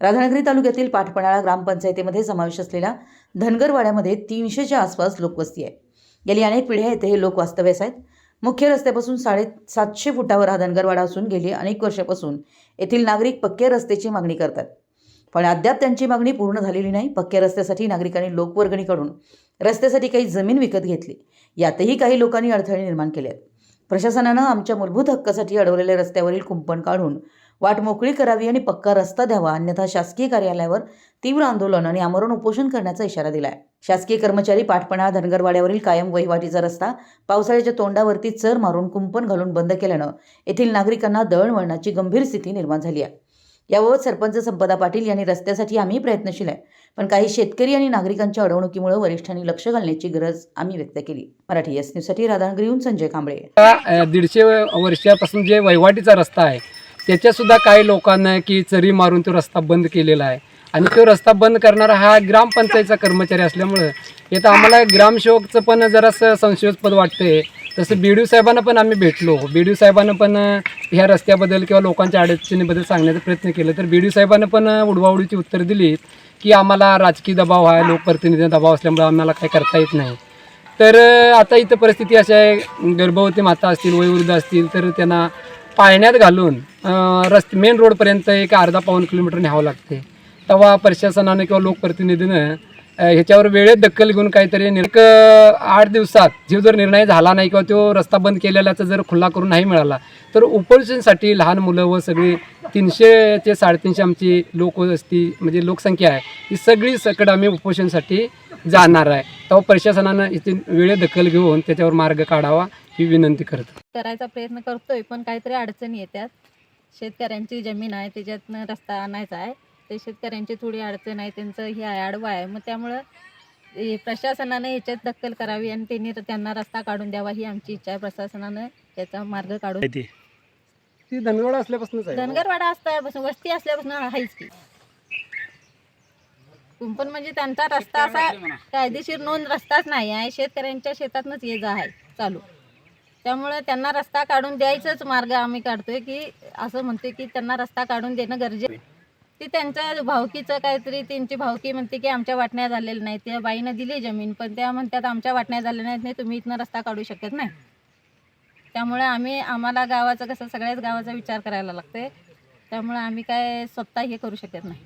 राधानगरी तालुक्यातील पाठपणाळा ग्रामपंचायतीमध्ये समावेश असलेल्या धनगरवाड्यामध्ये तीनशेच्या आसपास लोकवस्ती आहे. गेली अनेक पिढ्या येथे हे लोक वास्तव्यास आहेत. मुख्य रस्त्यापासून साडे सातशे फुटावर हा धनगरवाडा असून गेली अनेक वर्षापासून येथील नागरिक पक्क्या रस्त्याची मागणी करतात. पण अद्याप त्यांची मागणी पूर्ण झालेली नाही. पक्क्या रस्त्यासाठी नागरिकांनी लोकवर्गणीकडून रस्त्यासाठी काही जमीन विकत घेतली. यातही काही लोकांनी अडथळे निर्माण केले आहेत. प्रशासनानं आमच्या मूलभूत हक्कासाठी अडवलेल्या रस्त्यावरील कुंपण काढून वाट मोकळी करावी आणि पक्का रस्ता द्यावा. अन्यथा शासकीय कार्यालयावर तीव्र आंदोलन आणि आमरण उपोषण करण्याचा इशारा दिलाय. शासकीय कर्मचारी पाठपणा धनगरवाड्यावरील कायम वहिवाटीचा रस्ता पावसाळ्याच्या तोंडावरती चर मारून कुंपण घालून बंद केल्यानं येथील नागरिकांना दळणवळणाची गंभीर स्थिती निर्माण झाली आहे. याबाबत सरपंच संपदा पाटील यांनी रस्त्यासाठी आम्ही प्रयत्नशील आहे पण काही शेतकरी आणि नागरिकांच्या अडवणुकीमुळे वरिष्ठांनी लक्ष घालण्याची गरज आम्ही व्यक्त केली. मराठी एस न्यूजसाठी राधानगरीहून संजय कांबळे. दीडशे वर्षापासून जे वहिवाटीचा रस्ता आहे त्याच्यासुद्धा काही लोकांना की चरी मारून तो रस्ता बंद केलेला आहे. आणि तो रस्ता बंद करणारा हा ग्रामपंचायतचा कर्मचारी असल्यामुळं येतं आम्हाला ग्रामसेवकचं पण जरासं संशयास्पद वाटते तसं बी डी साहेबांना पण आम्ही भेटलो. बी डी साहेबांना पण ह्या रस्त्याबद्दल किंवा लोकांच्या अडचणीबद्दल सांगण्याचा प्रयत्न केला. तर बी डी साहेबांना पण उडवाउडीची उत्तर दिली की आम्हाला राजकीय दबाव आहे लोकप्रतिनिधी दबाव असल्यामुळे आम्हाला काही करता येत नाही. तर आता इथं परिस्थिती अशी आहे गर्भवती माता असतील वयोवृद्ध असतील तर त्यांना पाळण्यात घालून रस्ते मेन रोडपर्यंत एक अर्धा पाऊन किलोमीटर न्यावं लागते. तेव्हा प्रशासनानं किंवा लोकप्रतिनिधीनं ह्याच्यावर वेळेत दखल घेऊन काहीतरी निर- एक, आठ दिवसात जीव जर निर्णय झाला नाही किंवा तो रस्ता बंद केलेल्याचा जर खुला करून नाही मिळाला तर उपोषणसाठी लहान मुलं व सगळी तीनशे ते साडेतीनशे आमची लोकवस्ती म्हणजे लोकसंख्या आहे ही सगळी सकड आम्ही उपोषणसाठी जाणार आहे. तेव्हा प्रशासनानं इथे वेळेत दखल घेऊन त्याच्यावर मार्ग काढावा ही विनंती करतो. करायचा प्रयत्न करतोय पण काहीतरी अडचणी येतात. शेतकऱ्यांची जमीन आहे त्याच्यातनं रस्ता आणायचा आहे. ते शेतकऱ्यांची थोडी अडचण आहे त्यांचं हे आहे आडवं आहे. मग त्यामुळं हे प्रशासनाने याच्यात दखल करावी आणि त्यांनी त्यांना रस्ता काढून द्यावा ही आमची इच्छा आहे. प्रशासनानं याचा मार्ग काढून. ती धनगड असल्यापासूनच धनगरवाडा असल्यापासून वस्ती असल्यापासून आहेच की. कुंपण म्हणजे त्यांचा रस्ता असा कायदेशीर नोंद रस्ताच नाही आहे. शेतकऱ्यांच्या शेतातनंच ये जा आहे चालू. त्यामुळे त्यांना रस्ता काढून द्यायचाच मार्ग आम्ही काढतोय की असं म्हणतोय की त्यांना रस्ता काढून देणं गरजेचं ती त्यांच्या भावकीचं काहीतरी त्यांची भावकी म्हणते की आमच्या वाटण्या झालेल्या नाही त्या बाईनं दिली जमीन पण त्या म्हणतात आमच्या वाटण्या झाल्या नाहीत नाही तुम्ही इथनं रस्ता काढू शकत नाही. त्यामुळे आम्ही आम्हाला गावाचं कसं सगळ्याच गावाचा विचार करायला लागते त्यामुळे आम्ही काय स्वतः हे करू शकत नाही.